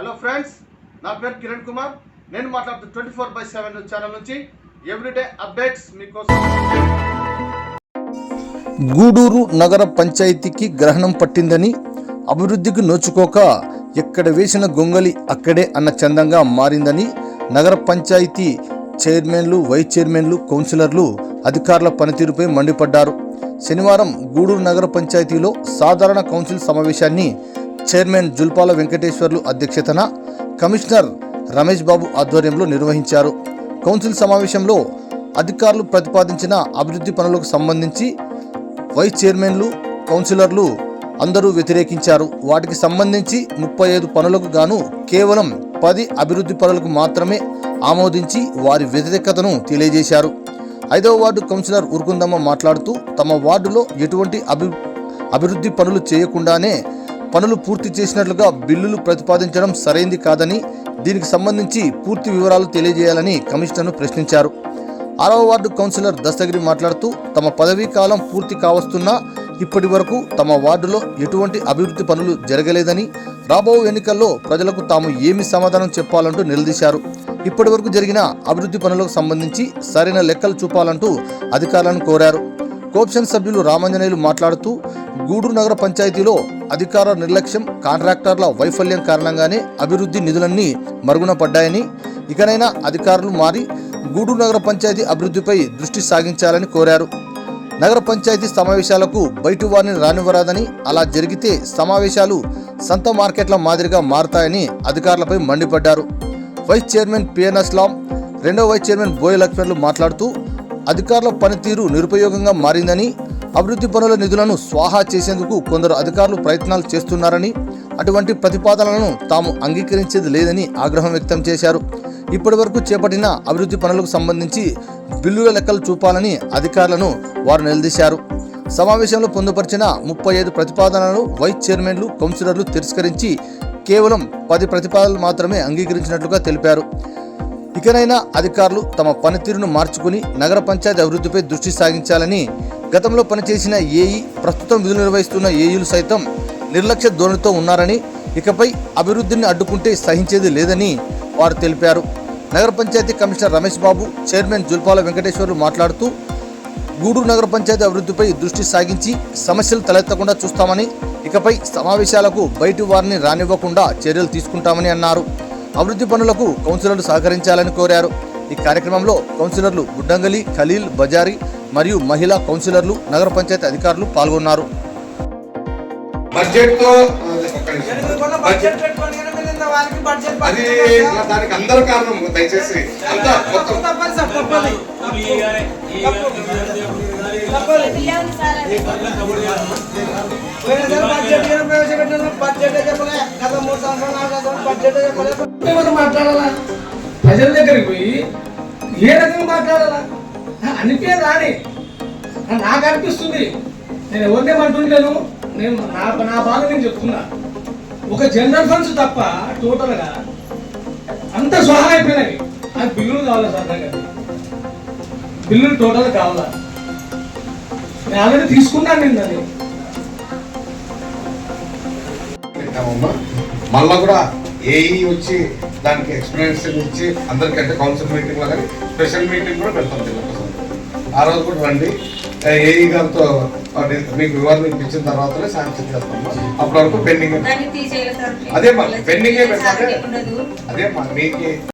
Hello friends నా పేరు కిరణ్ కుమార్. నేను మాట్లాడుతూ twenty four by seven channel నుంచి ఎవ్రీడే అప్డేట్స్ మీకోసం. గూడూరు నగర పంచాయతీకి గ్రహణం పట్టిందని అభివృద్ధికి నోచుకోక ఎక్కడ వేసిన గొంగలి అక్కడే అన్న చందంగా మారిందని నగర పంచాయతీ చైర్మన్లు వైస్ చైర్మన్లు కౌన్సిలర్లు అధికారుల పనితీరుపై మండిపడ్డారు. శనివారం గూడూరు నగర పంచాయతీలో సాధారణ కౌన్సిల్ సమావేశాన్ని చైర్మన్ జుల్పాల వెంకటేశ్వర్లు అధ్యక్షతన కమిషనర్ రమేష్ బాబు ఆధ్వర్యంలో నిర్వహించారు. కౌన్సిల్ సమావేశంలో అధికారులు ప్రతిపాదించిన అభివృద్ధి పనులకు సంబంధించి వైస్ చైర్మన్లు కౌన్సిలర్లు అందరూ వ్యతిరేకించారు. వాటికి సంబంధించి ముప్పై ఐదు పనులకు గాను కేవలం పది అభివృద్ధి పనులకు మాత్రమే ఆమోదించి వారి వ్యతిరేకతను తెలియజేశారు. ఐదవ వార్డు కౌన్సిలర్ ఉరుకుందమ్మ మాట్లాడుతూ తమ వార్డులో ఎటువంటి అభి అభివృద్ధి పనులు చేయకుండానే పనులు పూర్తి చేసినట్లుగా బిల్లులు ప్రతిపాదించడం సరైంది కాదని దీనికి సంబంధించి పూర్తి వివరాలు తెలియజేయాలని కమిషనర్ను ప్రశ్నించారు. ఆరవ వార్డు కౌన్సిలర్ దస్తగిరి మాట్లాడుతూ తమ పదవీ కాలం పూర్తి కావస్తున్నా ఇప్పటి వరకు తమ వార్డులో ఎటువంటి అభివృద్ధి పనులు జరగలేదని రాబో ఎన్నికల్లో ప్రజలకు తాము ఏమి సమాధానం చెప్పాలంటూ నిలదీశారు. ఇప్పటి వరకు జరిగిన అభివృద్ధి పనులకు సంబంధించి సరైన లెక్కలు చూపాలంటూ అధికారులను కోరారు. కోప్షన్ సభ్యులు రామాంజనేయులు మాట్లాడుతూ గూడూరు నగర పంచాయతీలో అధికార నిర్లక్ష్యం కాంట్రాక్టర్ల వైఫల్యం కారణంగానే అభివృద్ధి నిధులన్నీ మరుగున పడ్డాయని ఇకనైనా అధికారులు మారి గూడూరు నగర పంచాయతీ అభివృద్ధిపై దృష్టి సాగించాలని కోరారు. నగర పంచాయతీ సమావేశాలకు బయటి వారిని రానివ్వరాదని అలా జరిగితే సమావేశాలు సంత మార్కెట్ల మాదిరిగా మారతాయని అధికారులపై మండిపడ్డారు. వైస్ చైర్మన్ పిఎన్ అస్లాం రెండవ వైస్ చైర్మన్ బోయ లక్ష్మణ్లు మాట్లాడుతూ అధికారుల పనితీరు నిరుపయోగంగా మారిందని అభివృద్ధి పనుల నిధులను స్వాహా చేసేందుకు కొందరు అధికారులు ప్రయత్నాలు చేస్తున్నారని అటువంటి ప్రతిపాదనలను తాము అంగీకరించేది లేదని ఆగ్రహం వ్యక్తం చేశారు. ఇప్పటి వరకు చేపట్టిన అభివృద్ధి పనులకు సంబంధించి బిల్లుల లెక్కలు చూపాలని అధికారులను వారు నిలదీశారు. సమావేశంలో పొందుపరిచిన ముప్పై ఐదు ప్రతిపాదనలను వైస్ చైర్మన్లు కౌన్సిలర్లు తిరస్కరించి కేవలం పది ప్రతిపాదనలు మాత్రమే అంగీకరించినట్లుగా తెలిపారు. ఇకనైనా అధికారులు తమ పనితీరును మార్చుకుని నగర పంచాయతీ అభివృద్ధిపై దృష్టి సాగించాలని గతంలో పనిచేసిన ఏఈ ప్రస్తుతం విధులు నిర్వహిస్తున్న ఏఈలు సైతం నిర్లక్ష్య ధోరణితో ఉన్నారని ఇకపై అభివృద్ధిని అడ్డుకుంటే సహించేది లేదని వారు తెలిపారు. నగర పంచాయతీ కమిషనర్ రమేష్ బాబు చైర్మన్ జుల్పాల వెంకటేశ్వర్లు మాట్లాడుతూ గూడూరు నగర పంచాయతీ అభివృద్ధిపై దృష్టి సాగించి సమస్యలు తలెత్తకుండా చూస్తామని ఇకపై సమావేశాలకు బయటి వారిని రానివ్వకుండా చర్యలు తీసుకుంటామని అన్నారు. అభివృద్ధి పనులకు కౌన్సిలర్లు సహకరించాలని కోరారు ఈ కార్యక్రమంలో కౌన్సిలర్లు గుడ్డంగలి ఖలీల్ బజారి మరియు మహిళా కౌన్సిలర్లు నగర పంచాయతీ అధికారులు పాల్గొన్నారు అది. దానికి అందరు కారణం దయచేసి అంతా మొత్తం పోయినసారి బడ్జెట్ ఏం బడ్జెట్ చెప్పలే గత మూడు సంవత్సరాలు బడ్జెట్ మాట్లాడాలా ప్రజల దగ్గరికి పోయి ఏ రకంగా మాట్లాడాలా అనిపే రాని నాకు అనిపిస్తుంది నేను ఎవరినేమంటుండేను నేను నా నా బాధ నేను చెప్తున్నా ఒక జనరల్ ఫండ్స్ తప్ప టోటల్గా అంత స్వాహా అయిపోయినవి నాకు బిల్లులు కావాలా సార్? నాకు బిల్లులు టోటల్ కావాలా? నేను ఆల్రెడీ తీసుకున్నాను నేను దాన్ని. మళ్ళా కూడా ఏఈ వచ్చి దానికి ఎక్స్ప్లెనేషన్ ఇచ్చి అందరికంటే కౌన్సిల్ మీటింగ్లో కానీ స్పెషల్ మీటింగ్ కూడా పెడతాం ఒకసారి. ఆ రోజు కూడా రండి. ఏఈ గారితో అది మీకు వివరణ ఇప్పించిన తర్వాతనే శాంక్షన్ చేస్తాము అప్పటి వరకు పెండింగ్ దాన్ని తీసేయాలి సార్. అదే మా పెండింగే పెట్టాలి. అదే మా మీకు